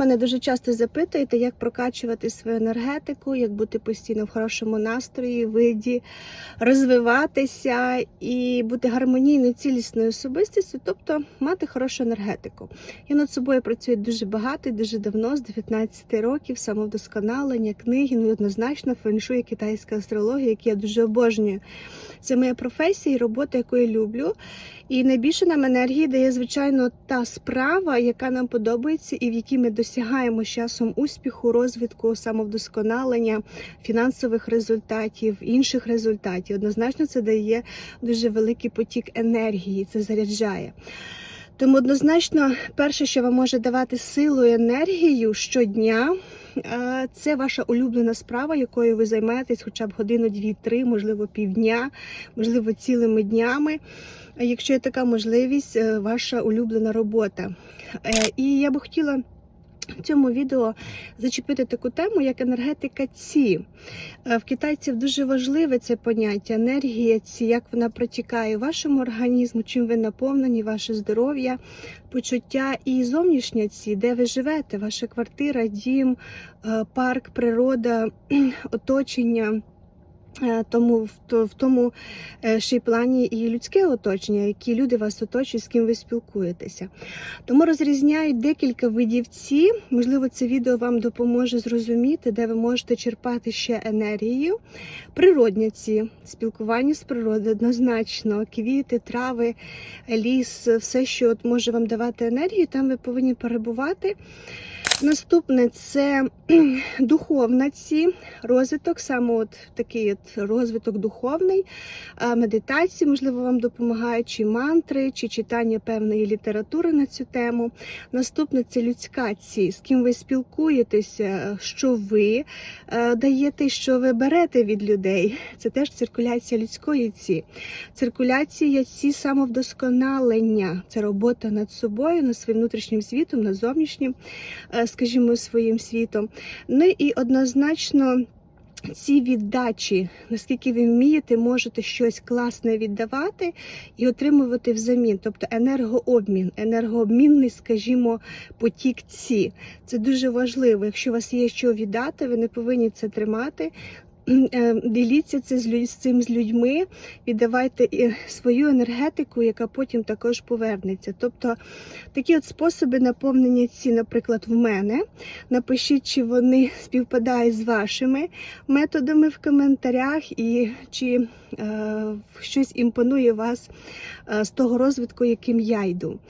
мене дуже часто запитуєте, як прокачувати свою енергетику, як бути постійно в хорошому настрої, виді, розвиватися і бути гармонійною, цілісною особистістю, тобто мати хорошу енергетику. Я над собою працюю дуже багато і дуже давно, з 19 років, самовдосконалення, книги, ну однозначно феншує китайська астрологія, яку я дуже обожнюю. Це моя професія і робота, яку я люблю. І найбільше нам енергії дає, звичайно, та справа, яка нам подобається, і в якій ми досягаємо з часом успіху, розвитку, самовдосконалення, фінансових результатів, інших результатів. Однозначно, це дає дуже великий потік енергії, це заряджає. Тому однозначно, перше, що вам може давати силу і енергію щодня, е, це ваша улюблена справа, якою ви займаєтесь хоча б годину, дві, три, можливо, півдня, можливо, цілими днями. Якщо є така можливість, е, ваша улюблена робота. Е, І я би хотіла в цьому відео зачепити таку тему, як енергетика ці. Е, В китайців дуже важливе це поняття енергія ці, як вона протікає вашому організму, чим ви наповнені, ваше здоров'я, почуття і зовнішня ці, де ви живете, ваша квартира, дім, е, парк, природа, оточення. Е, Тому в, то- в тому е, ще й плані і людське оточення, які люди вас оточують, з ким ви спілкуєтеся. Тому розрізняють декілька видів ці. Можливо, це відео вам допоможе зрозуміти, де ви можете черпати ще енергію. Природні ці спілкування з природою однозначно, квіти, трави, ліс, все, що от може вам давати енергію, там ви повинні перебувати. Наступне це духовна ці розвиток, саме от такий от розвиток духовний, медитації, можливо, вам допомагають чи мантри, чи читання певної літератури на цю тему. Наступне це людська ці, з ким ви спілкуєтеся, що ви е, даєте, що ви берете від людей. Це теж циркуляція людської ці. Циркуляція ці самовдосконалення. Це робота над собою, над своїм внутрішнім світом, над зовнішнім, е, скажімо, своїм світом. Ну і однозначно. Ці віддачі, наскільки ви вмієте, можете щось класне віддавати і отримувати взамін, тобто енергообмін, енергообмінний, скажімо, потік ці. Це дуже важливо. Якщо у вас є що віддати, ви не повинні це тримати. Е, Діліться це з цим з людьми, віддавайте свою енергетику, яка потім також повернеться. Тобто такі от способи наповнення ці, наприклад, в мене. Напишіть, чи вони співпадають з вашими методами в коментарях, і чи е, щось імпонує вас е, з того розвитку, яким я йду.